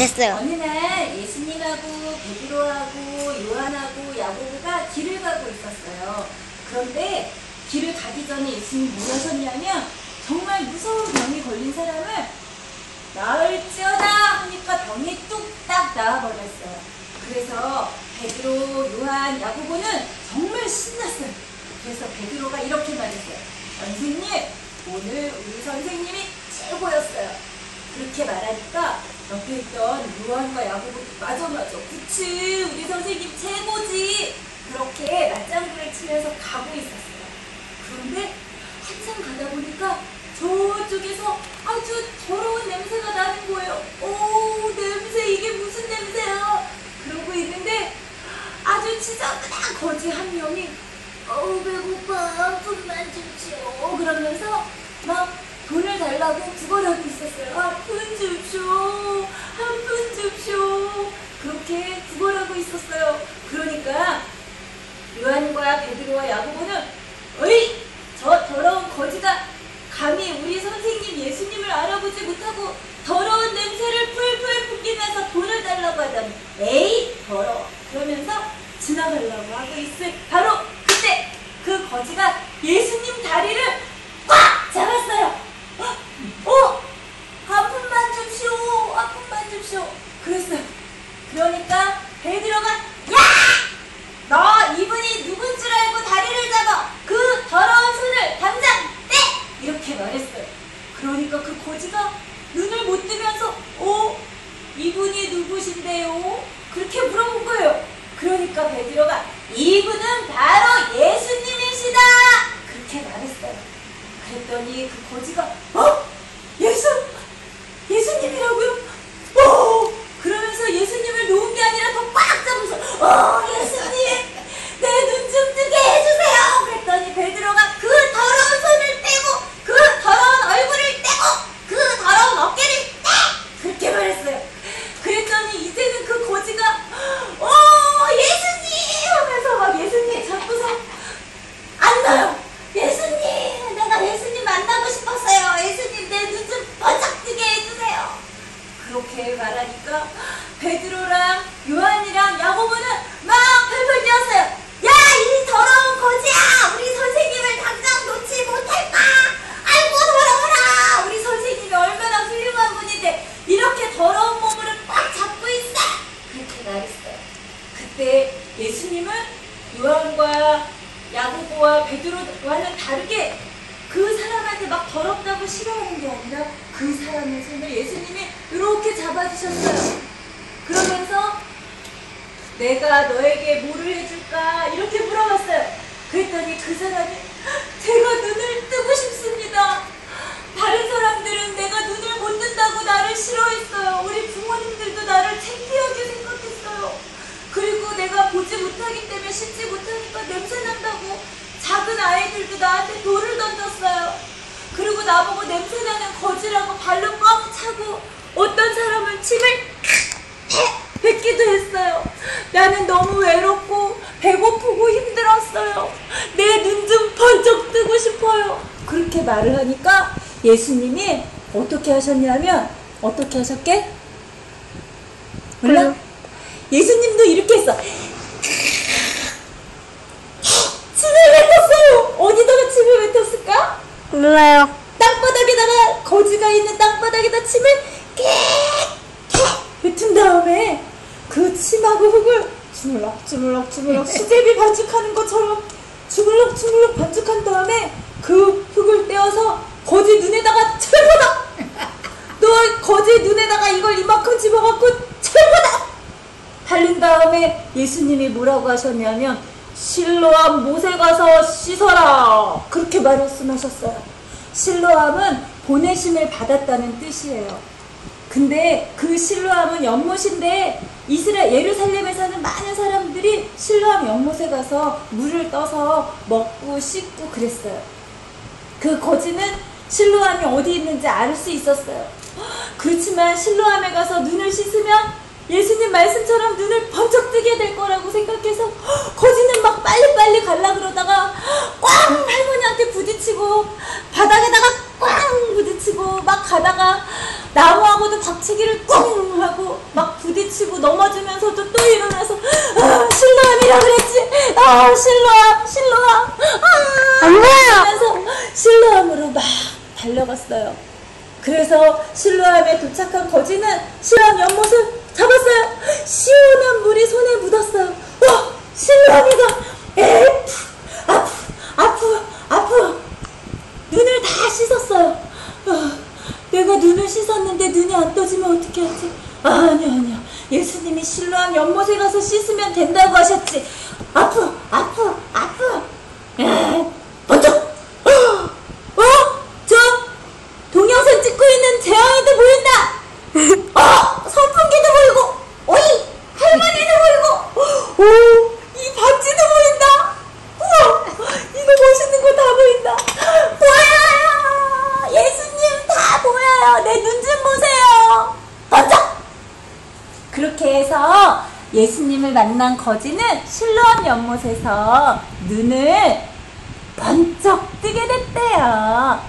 됐어요. 어느 날 예수님하고 베드로하고 요한하고 야고보가 길을 가고 있었어요. 그런데 길을 가기 전에 예수님 뭐 하셨냐면 정말 무서운 병이 걸린 사람을 나을지어다 하니까 병이 뚝딱 나아버렸어요. 그래서 베드로, 요한, 야고보는 정말 신났어요. 그래서 베드로가 이렇게 말했어요. 선생님, 오늘 우리 선생님이 최고였어요. 그렇게 말하니까 옆에 있던 요한과 야고보 맞아 맞아. 그치 우리 선생님 최고지. 그렇게 맞장구를 치면서 가고 있었어요. 그런데 한참 가다 보니까 저쪽에서 아주 더러운 냄새가 나는 거예요. 오 냄새 이게 무슨 냄새야? 그러고 있는데 아주 지저분한 거지 한 명이. 어우 배고파. 한 푼만 줍시오 그러면서 달라고 구걸하고 있었어요. 한 푼 줍쇼, 한 푼 줍쇼. 그렇게 구걸하고 있었어요. 그러니까 요한과 베드로와 야고보는 어이 저 더러운 거지가 감히 우리 선생님 예수님을 알아보지 못하고 더러운 냄새를 풀풀 풍기면서 돈을 달라고 하다니 에이 더러워 그러면서 지나가려고 하고 있을 바로 그때 그 거지가 예수님 다리를 그러니까 베드로가 야! 너 이분이 누군 줄 알고 다리를 잡아. 그 더러운 손을 당장 떼! 이렇게 말했어요. 그러니까 그 거지가 눈을 못 뜨면서 어? 이분이 누구신데요? 그렇게 물어본 거예요. 그러니까 베드로가 이분은 바로 예수님이시다. 그렇게 말했어요. 그랬더니 그 거지가 어? 예수? 예수님이라고요? 어! 그러면서 예수님을 놓은 게 아니라 더 꽉 잡아서 어 예수님 내 눈 좀 뜨게 해주세요 그랬더니 베드로가 그 더러운 손을 떼고 그 더러운 얼굴을 떼고 그 더러운 어깨를 떼 그렇게 말했어요 그랬더니 이제는 그 거지가 어 예수님 하면서 막 예수님 잡고서 안 나요. 예수님, 내가 예수님 만나고 싶었어요. 예수님, 내 눈 좀 번쩍 뜨게 해주세요. 그렇게 말하니까 베드로랑 요한이랑 야고보는 막 펄펄 뛰었어요. 야, 이 더러운 거지야! 우리 선생님을 당장 놓지 못할까? 아이고, 더러워라! 우리 선생님이 얼마나 훌륭한 분인데 이렇게 더러운 몸으로 꽉 잡고 있어! 그렇게 말했어요. 그때 예수님은 요한과 야고보와 베드로와는 다르게 그 사람한테 막 더럽다고 싫어하는 게 아니라 그 사람의 손을 예수님이 이렇게 잡아주셨어요. 그러면서 내가 너에게 뭐를 해줄까 이렇게 물어봤어요. 그랬더니 그 사람이 제가 눈을 뜨고 싶습니다. 다른 사람들은 내가 눈을 못 뜬다고 나를 싫어했어요. 우리 부모님들도 나를 창피하게 생각했어요. 그리고 내가 보지 못하기 때문에 씻지 못하니까 냄새 난다고 작은 아이들도 나한테 돌을 던졌어요. 그리고 나보고 냄새 나는 거지라고 발로 꽉 차고 어떤 사람은 침을 뱉기도 했어요. 나는 너무 외롭고 배고프고 힘들었어요. 내 눈 좀 번쩍 뜨고 싶어요. 그렇게 말을 하니까 예수님이 어떻게 하셨냐면 어떻게 하셨게? 몰라. 예수님도 이렇게 했어. 침을 뱉었어요. 어디다가 침을 뱉었을까? 몰라요. 거지가 있는 땅바닥에다 침을 깨끗 뱉은 다음에 그 침하고 흙을 주물럭 주물럭 주물럭 수제비 반죽하는 것처럼 주물럭 주물럭 반죽한 다음에 그 흙을 떼어서 거지 눈에다가 철거다! 너 거지 눈에다가 이걸 이만큼 집어갖고 철거다! 바른 다음에 예수님이 뭐라고 하셨냐면 실로암 못에 가서 씻어라! 그렇게 말씀하셨어요. 실로암은 보내심을 받았다는 뜻이에요. 근데 그 실로암은 연못인데 이스라엘 예루살렘에 사는 많은 사람들이 실로암 연못에 가서 물을 떠서 먹고 씻고 그랬어요. 그 거지는 실로암이 어디 있는지 알 수 있었어요. 그렇지만 실로암에 가서 눈을 씻으면 예수님 말씀처럼 눈을 번쩍 뜨게 될 거라고 생각해서 거지는 막 빨리빨리 갈라 그러다가 꽝 할머니한테 부딪히고 가 가다가 나무하고도 박치기를 꽝 하고 막 부딪히고 넘어지면서도 또 일어나서 아, 실로암이라 그랬지. 아 실로암 실로암. 아. 하면서 실로암으로 막 달려갔어요. 그래서 실로암에 도착한 거지는 실로암 연못을 잡았어요. 시원한 물이 손에 묻었어요. 와 실로암이다. 에프 아프 아프 아프 눈을 다 씻었어요. 아, 내가 눈을 씻었는데 눈이 안 떠지면 어떻게 하지? 아, 아니야, 아니야. 예수님이 실로암 연못에 가서 씻으면 된다고 하셨지. 아프. 에, 번쩍. 어? 저 동영상 찍고 있는 재앙이도 보인다. 어, 선풍기도 보이고, 오이, 할머니도 보이고, 오, 이 반지도 보인다. 우와, 이거 멋있는 거 다 보인다. 보여요. 예수님 다 보여요. 내 눈 좀 보세요. 번쩍. 그렇게 해서 예수님을 만난 거지는 실로암 연못에서 눈을 번쩍 뜨게 됐대요.